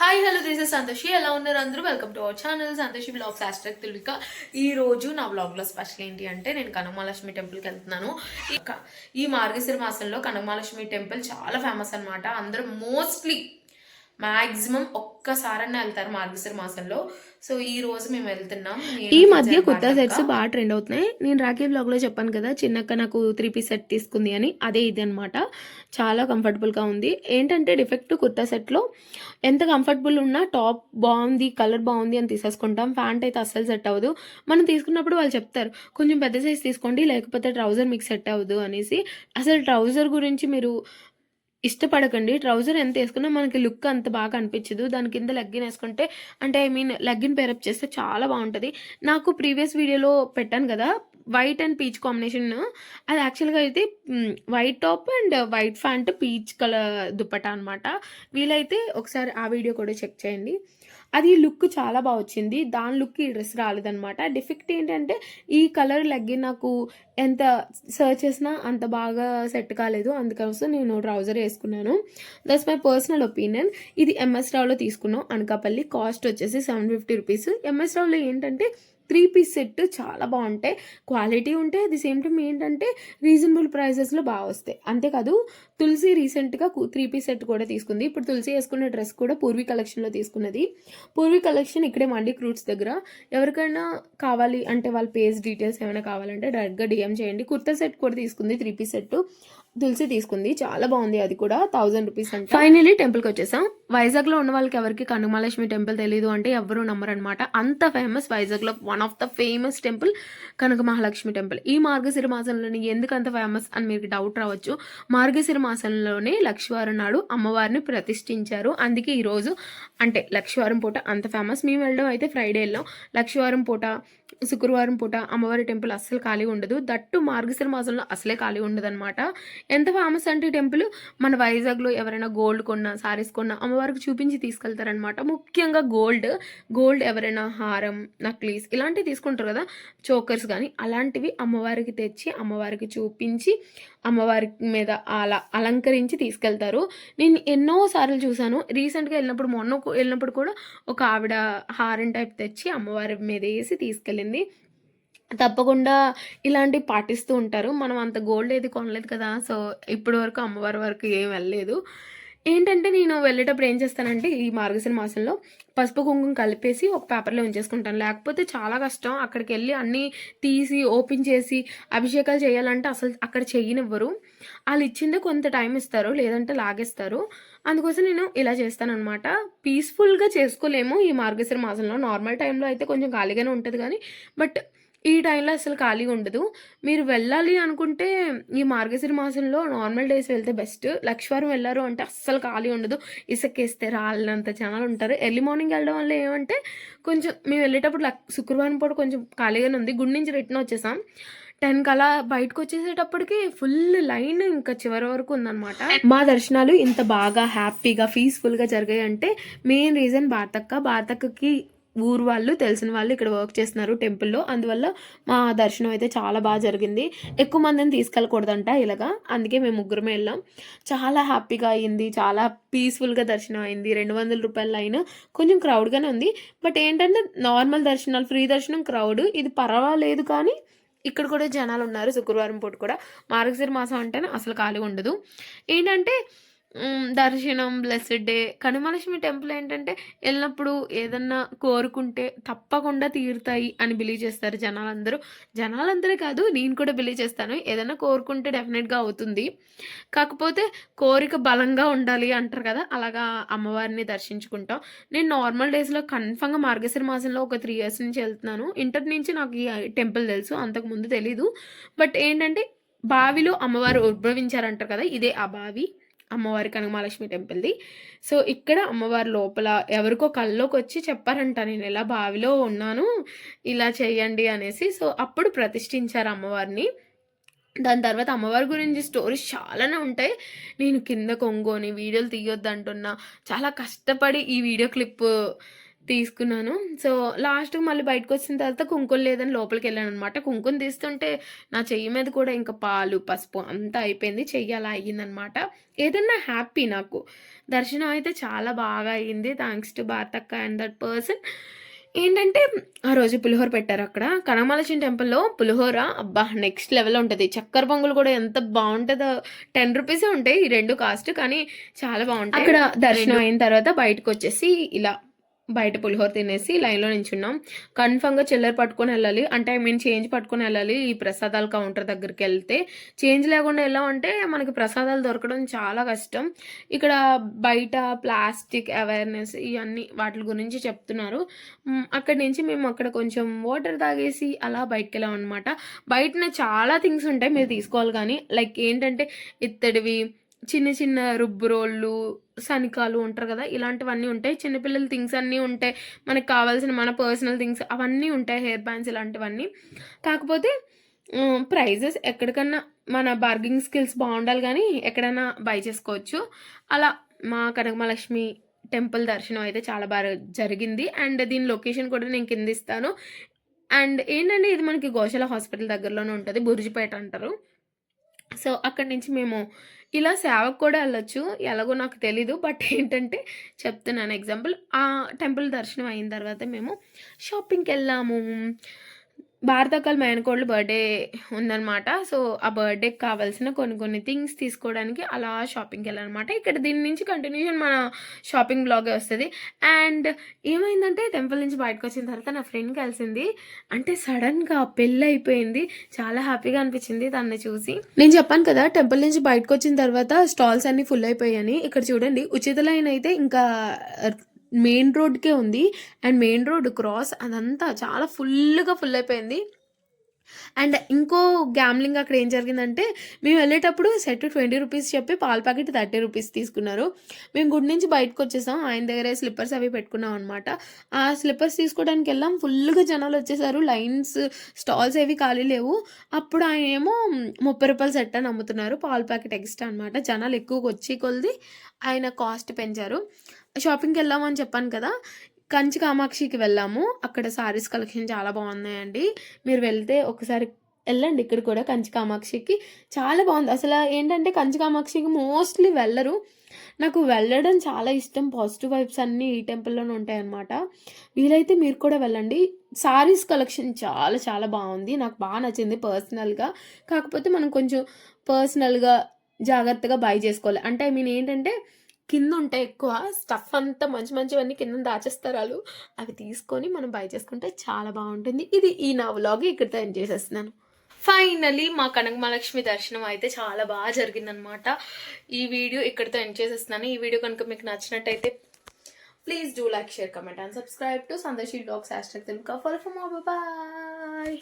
Hi hello this is Santoshi ఎలా ఉన్నారు అందరూ? Welcome to our channel Santoshi blogs awestruck తులిక ఈ రోజు నా బ్లాగ్లో స్పెషల్ ఏంటి అంటే నేను కనమాలక్ష్మి టెంపుల్కి వెళ్తున్నాను. ఈ ఈ మార్గశిర మాసంలో కనమాలక్ష్మి టెంపుల్ చాలా ఫేమస్ అన్నమాట. అందరూ మోస్ట్లీ మ్యాక్సిమం ఒక్కసారన్నా వెళ్తారు మార్గశిర మాసంలో. సో ఈ రోజు మేము వెళ్తున్నాం. నేను, ఈ మధ్య కొత్త. సెట్స్ బాగా ట్రెండ్ అవుతున్నాయి. నేను రాఖీ బ్లాగ్లో చెప్పాను కదా చిన్నక్క నాకు త్రీ పీస్ సెట్ తీసుకుంది అని. అదే ఇది అనమాట చాలా కంఫర్టబుల్గా ఉంది. ఏంటంటే డిఫెక్ట్ కుర్తా సెట్లో ఎంత కంఫర్టబుల్ ఉన్నా టాప్ బాగుంది కలర్ బాగుంది అని తీసేసుకుంటాం. ప్యాంట్ అయితే అస్సలు సెట్ అవ్వదు. మనం తీసుకున్నప్పుడు వాళ్ళు చెప్తారు కొంచెం పెద్ద సైజ్ తీసుకోండి లేకపోతే ట్రౌజర్ మీకు సెట్ అవ్వదు అనేసి. అసలు ట్రౌజర్ గురించి మీరు ఇష్టపడకండి. ట్రౌజర్ ఎంత వేసుకున్నా మనకి లుక్ అంత బాగా అనిపించదు. దాని కింద లెగ్గిన్ వేసుకుంటే అంటే ఐ మీన్ లెగ్గిన్ పేరప్ చేస్తే చాలా బాగుంటుంది. నాకు ప్రీవియస్ వీడియోలో పెట్టాను కదా వైట్ అండ్ పీచ్ కాంబినేషన్. అది యాక్చువల్గా అయితే white top and white pant peach colour dupatta అనమాట వీలైతే ఒకసారి ఆ వీడియో కూడా చెక్ చేయండి. అది లుక్ చాలా బాగా వచ్చింది. దాని లుక్ ఈ డ్రెస్ రాలేదనమాట డిఫెక్ట్ ఏంటంటే ఈ కలర్ లెగ్గిన్ నాకు ఎంత సర్చ్ చేసినా అంత బాగా సెట్ కాలేదు. అందుకోసం నేను ట్రౌజర్ వేసుకున్నాను. దట్స్ మై పర్సనల్ ఒపీనియన్ ఇది ఎంఎస్ రావులో తీసుకున్నాం అనకాపల్లి. కాస్ట్ వచ్చేసి సెవెన్ ఫిఫ్టీ రూపీస్ ఎంఎస్ రావులో ఏంటంటే త్రీ పీస్ సెట్ చాలా బాగుంటాయి. క్వాలిటీ ఉంటే అది సేమ్ టైం ఏంటంటే రీజనబుల్ ప్రైజెస్లో బాగా వస్తాయి. అంతేకాదు తులసి రీసెంట్గా త్రీ పీస్ సెట్ కూడా తీసుకుంది. ఇప్పుడు తులసి వేసుకున్న డ్రెస్ కూడా పూర్వీ కలెక్షన్లో తీసుకున్నది. పూర్వీ కలెక్షన్ ఇక్కడే మండి క్రూట్స్ దగ్గర. ఎవరికైనా కావాలి అంటే వాళ్ళ పేజ్ డీటెయిల్స్ ఏమైనా కావాలంటే డైరెక్ట్గా డిఎం చేయండి. కుర్తా సెట్ కూడా తీసుకుంది. త్రీ పీస్ సెట్ తులసి తీసుకుంది. చాలా బాగుంది. అది కూడా థౌజండ్ రూపీస్ అంటే. ఫైనలీ టెంపుల్కి వచ్చేసాం. వైజాగ్లో ఉన్న వాళ్ళకి ఎవరికి కనుమలక్ష్మి టెంపుల్ తెలియదు అంటే ఎవరు నమ్మరనమాట అంత ఫేమస్ వైజాగ్లో one of the famous temple Kanaka Mahalakshmi temple ఈ మార్గశిర మాసంలోని ఎందుకు అంత ఫేమస్ అని మీకు డౌట్ రావచ్చు. మార్గశిర మాసంలోనే లక్షవారం నాడు అమ్మవారిని ప్రతిష్ఠించారు. అందుకే ఈరోజు అంటే లక్ష్మీవారం పూట అంత ఫేమస్ మేము వెళ్ళడం అయితే ఫ్రైడే వెళ్ళాం. లక్షవారం పూట శుక్రవారం పూట అమ్మవారి టెంపుల్ అస్సలు ఖాళీ ఉండదు. దట్టు మార్గశిర మాసంలో అసలే ఖాళీ ఉండదు అనమాట ఎంత ఫేమస్ అంటే టెంపుల్? మన వైజాగ్లో ఎవరైనా గోల్డ్ కొన్నా సారీస్ కొన్నా అమ్మవారికి చూపించి తీసుకెళ్తారనమాట ముఖ్యంగా గోల్డ్ గోల్డ్ ఎవరైనా హారం నక్లీస్ ఇలాంటివి తీసుకుంటారు కదా చోకర్స్ కానీ అలాంటివి అమ్మవారికి తెచ్చి అమ్మవారికి చూపించి అమ్మవారి మీద అలా అలంకరించి తీసుకెళ్తారు. నేను ఎన్నో సార్లు చూశాను. రీసెంట్గా వెళ్ళినప్పుడు మొన్న వెళ్ళినప్పుడు కూడా ఒక ఆవిడ హారం టైప్ తెచ్చి అమ్మవారి మీద వేసి తీసుకెళ్ళింది తప్పకుండా ఇలాంటివి పాటిస్తూ ఉంటారు. మనం అంత గోల్డ్ ఏది కొనలేదు కదా. సో ఇప్పటి వరకు అమ్మవారి వరకు ఏం వెళ్ళలేదు. ఏంటంటే నేను వెళ్ళేటప్పుడు ఏం చేస్తానంటే ఈ మార్గశిర మాసంలో పసుపు కుంకుమ కలిపేసి ఒక పేపర్లో ఉంచేసుకుంటాను. లేకపోతే చాలా కష్టం. అక్కడికి వెళ్ళి అన్నీ తీసి ఓపెన్ చేసి అభిషేకాలు చేయాలంటే అసలు అక్కడ చెయ్యనివ్వరు వాళ్ళు ఇచ్చిందే కొంత టైం ఇస్తారు లేదంటే లాగేస్తారు. అందుకోసం నేను ఇలా చేస్తానమాట పీస్ఫుల్గా చేసుకోలేము ఈ మార్గశిర మాసంలో. నార్మల్ టైంలో అయితే కొంచెం ఖాళీగానే ఉంటుంది కానీ బట్ ఈ టైంలో అసలు ఖాళీగా ఉండదు. మీరు వెళ్ళాలి అనుకుంటే ఈ మార్గశిర మాసంలో నార్మల్ డేస్ వెళ్తే బెస్ట్. లక్షవారం వెళ్ళారు అంటే అస్సలు ఖాళీ ఉండదు. ఇసుకేస్తే రాళ్ళంత జనాలు ఉంటారు. ఎర్లీ మార్నింగ్ వెళ్ళడం వల్ల ఏమంటే కొంచెం మేము వెళ్ళేటప్పుడు శుక్రవారం పూట కొంచెం ఖాళీగానే ఉంది. గుడి నుంచి రిటర్న్ వచ్చేసాం. టెన్ కలా బయటకు వచ్చేసేటప్పటికి ఫుల్ లైన్ ఇంకా చివరి వరకు ఉందన్నమాట. మా దర్శనాలు ఇంత బాగా హ్యాపీగా పీస్ఫుల్గా జరిగాయి అంటే మెయిన్ రీజన్ భారతక్క. భారతక్కకి ఊరు వాళ్ళు తెలిసిన వాళ్ళు ఇక్కడ వర్క్ చేస్తున్నారు టెంపుల్లో అందువల్ల మా దర్శనం అయితే చాలా బాగా జరిగింది. ఎక్కువ మందిని తీసుకెళ్ళకూడదంట ఇలాగా. అందుకే మేము ముగ్గురమే వెళ్ళాం. చాలా హ్యాపీగా అయింది. చాలా పీస్ఫుల్గా దర్శనం అయింది. రెండు వందల రూపాయల లైన్ కొంచెం క్రౌడ్గానే ఉంది. బట్ ఏంటంటే నార్మల్ దర్శనాలు ఫ్రీ దర్శనం క్రౌడ్ ఇది పర్వాలేదు కానీ ఇక్కడ కూడా జనాలు ఉన్నారు శుక్రవారం పూట కూడా. మార్గశిర మాసం అంటేనే అసలు ఖాళీ ఉండదు. ఏంటంటే దర్శనం బ్లెస్డ్ డే కనుమలక్ష్మి టెంపుల్ ఏంటంటే వెళ్ళినప్పుడు ఏదన్నా కోరుకుంటే తప్పకుండా తీరుతాయి అని బిలీవ్ చేస్తారు జనాలందరూ. జనాలందరే కాదు నేను కూడా బిలీవ్ చేస్తాను. ఏదైనా కోరుకుంటే డెఫినెట్గా అవుతుంది. కాకపోతే కోరిక బలంగా ఉండాలి అంటారు కదా అలాగా అమ్మవారిని దర్శించుకుంటాం. నేను నార్మల్ డేస్లో కన్ఫామ్గా మార్గశిర మాసంలో ఒక త్రీ ఇయర్స్ నుంచి వెళ్తున్నాను. ఇంటర్ నుంచి నాకు ఈ టెంపుల్ తెలుసు అంతకుముందు తెలీదు. బట్ ఏంటంటే బావిలో అమ్మవారు ఉద్భవించారంటారు కదా ఇదే ఆ బావి. అమ్మవారి కనకమహాలక్ష్మి టెంపుల్ది. సో ఇక్కడ అమ్మవారి లోపల ఎవరికో కళ్ళలోకి వచ్చి చెప్పారంట నేను ఇలా బావిలో ఉన్నాను ఇలా చేయండి అనేసి. సో అప్పుడు ప్రతిష్ఠించారు అమ్మవారిని. దాని తర్వాత అమ్మవారి గురించి స్టోరీస్ చాలానే ఉంటాయి. నేను కింద కొంగోని వీడియోలు తీయొద్దంటున్నా. చాలా కష్టపడి ఈ వీడియో క్లిప్ తీసుకున్నాను. సో లాస్ట్ మళ్ళీ బయటకు వచ్చిన తర్వాత కుంకుమ లేదని లోపలికి వెళ్ళాను అనమాట కుంకుమ తీస్తుంటే నా చెయ్యి మీద కూడా ఇంకా పాలు పసుపు అంతా అయిపోయింది. చెయ్యి అలా అయ్యిందనమాట ఏదన్నా హ్యాపీ నాకు. దర్శనం అయితే చాలా బాగా అయ్యింది. థ్యాంక్స్ టు భారతక్క అండ్ దట్ పర్సన్. ఏంటంటే ఆ రోజు పులిహోర పెట్టారు అక్కడ. కనమలచిన టెంపుల్లో పులిహోర అబ్బా నెక్స్ట్ లెవెల్ ఉంటుంది. చక్కెర పొంగులు కూడా ఎంత బాగుంటుందో టెన్ రూపీసే ఉంటాయి ఈ రెండు కాస్ట్ కానీ చాలా బాగుంటాయి. అక్కడ దర్శనం అయిన తర్వాత బయటకు వచ్చేసి ఇలా బయట పులిహోర తినేసి లైన్లో నించున్నాం. కన్ఫామ్గా చిల్లర పట్టుకొని వెళ్ళాలి. అంటే ఐ మీన్ చేంజ్ పట్టుకొని వెళ్ళాలి ఈ ప్రసాదాల కౌంటర్ దగ్గరికి వెళ్తే. చేంజ్ లేకుండా వెళ్ళామంటే మనకి ప్రసాదాలు దొరకడం చాలా కష్టం. ఇక్కడ బయట ప్లాస్టిక్ అవేర్నెస్ ఇవన్నీ వాటి గురించి చెప్తున్నారు. అక్కడి నుంచి మేము అక్కడ కొంచెం వాటర్ తాగేసి అలా బయటకు వెళ్ళాం అనమాట బయటన చాలా థింగ్స్ ఉంటాయి మీరు తీసుకోవాలి కానీ లైక్ ఏంటంటే ఇత్తడివి చిన్న చిన్న రుబ్బు రోళ్ళు సనికాలు ఉంటారు కదా ఇలాంటివన్నీ ఉంటాయి. చిన్నపిల్లల థింగ్స్ అన్నీ ఉంటాయి. మనకు కావాల్సిన మన పర్సనల్ థింగ్స్ అవన్నీ ఉంటాయి హెయిర్ బ్యాండ్స్ ఇలాంటివన్నీ. కాకపోతే ప్రైజెస్ ఎక్కడికన్నా మన బార్గింగ్ స్కిల్స్ బాగుండాలి కానీ ఎక్కడైనా బై చేసుకోవచ్చు. అలా మా కనకమహాలక్ష్మి టెంపుల్ దర్శనం అయితే చాలా బాగా జరిగింది. అండ్ దీని లొకేషన్ కూడా నేను కింద ఇస్తాను. అండ్ ఏంటంటే ఇది మనకి గోశాల హాస్పిటల్ దగ్గరలోనే ఉంటుంది బుర్జిపేట అంటారు. సో అక్కడి నుంచి మేము ఇలా సేవకు కూడా వెళ్ళొచ్చు. ఎలాగో నాకు తెలీదు. బట్ ఏంటంటే చెప్తున్నాను. ఎగ్జాంపుల్ ఆ టెంపుల్ దర్శనం అయిన తర్వాత మేము షాపింగ్కి వెళ్ళాము. భారతకల్ మేనకోళ్ళు బర్త్డే ఉందనమాట సో ఆ బర్త్డేకి కావాల్సిన కొన్ని కొన్ని థింగ్స్ తీసుకోవడానికి అలా షాపింగ్కి వెళ్ళాలన్నమాట ఇక్కడ దీని నుంచి కంటిన్యూషన్ మన షాపింగ్ బ్లాగే వస్తుంది. అండ్ ఏమైందంటే టెంపుల్ నుంచి బయటకు వచ్చిన తర్వాత నా ఫ్రెండ్ కలిసింది అంటే సడన్గా పెళ్ళి అయిపోయింది. చాలా హ్యాపీగా అనిపించింది తనని చూసి. నేను చెప్పాను కదా టెంపుల్ నుంచి బయటకు వచ్చిన తర్వాత స్టాల్స్ అన్ని ఫుల్ అయిపోయాయని. ఇక్కడ చూడండి ఉచిత లైన్ అయితే ఇంకా మెయిన్ రోడ్కే ఉంది. అండ్ మెయిన్ రోడ్ క్రాస్ అదంతా చాలా ఫుల్గా ఫుల్ అయిపోయింది. అండ్ ఇంకో గ్యామ్లింగ్ అక్కడ ఏం జరిగిందంటే మేము వెళ్ళేటప్పుడు సెట్ ట్వంటీ రూపీస్ చెప్పి పాల ప్యాకెట్ థర్టీ రూపీస్ తీసుకున్నారు. మేము గుడి నుంచి బయటకు వచ్చేసాం. ఆయన దగ్గరే స్లిప్పర్స్ అవి పెట్టుకున్నాం అనమాట ఆ స్లిప్పర్స్ తీసుకోవడానికి వెళ్ళాం. ఫుల్గా జనాలు వచ్చేసారు. లైన్స్ స్టాల్స్ ఏవి ఖాళీ లేవు. అప్పుడు ఆయన ఏమో ముప్పై రూపాయలు సెట్ అని అమ్ముతున్నారు. పాల ప్యాకెట్ ఎక్స్ట్రా అనమాట జనాలు ఎక్కువగా వచ్చి కొలిది ఆయన కాస్ట్ పెంచారు. షాపింగ్కి వెళ్ళామని చెప్పాను కదా కంచి కామాక్షికి వెళ్ళాము. అక్కడ సారీస్ కలెక్షన్ చాలా బాగున్నాయండి. మీరు వెళ్తే ఒకసారి వెళ్ళండి ఇక్కడ కూడా కంచి కామాక్షికి. చాలా బాగుంది. అసలు ఏంటంటే కంచి కామాక్షికి మోస్ట్లీ వెళ్ళరు. నాకు వెళ్ళడం చాలా ఇష్టం. పాజిటివ్ వైబ్స్ అన్నీ ఈ టెంపుల్లోనే ఉంటాయి అన్నమాట వీలైతే మీరు కూడా వెళ్ళండి. సారీస్ కలెక్షన్ చాలా చాలా బాగుంది. నాకు బాగా నచ్చింది పర్సనల్గా కాకపోతే మనం కొంచెం పర్సనల్గా జాగ్రత్తగా బై చేసుకోవాలి. అంటే ఐ మీన్ ఏంటంటే కింద ఉంటాయి ఎక్కువ. స్టఫ్ అంతా మంచి మంచివన్నీ కింద దాచేస్తారు వాళ్ళు. అవి తీసుకొని మనం బై చేసుకుంటే చాలా బాగుంటుంది. ఇది ఈ నా వ్లాగ్ ఇక్కడితో ఎండ్ చేసేస్తున్నాను. ఫైనలీ మా కనకమహాలక్ష్మి దర్శనం అయితే చాలా బాగా జరిగిందనమాట ఈ వీడియో ఇక్కడితో ఎండ్ చేసేస్తున్నాను. ఈ వీడియో కనుక మీకు నచ్చినట్టయితే please do like share comment and subscribe to సందర్శి blogs hash tag Telugu. For for మా బాయ్.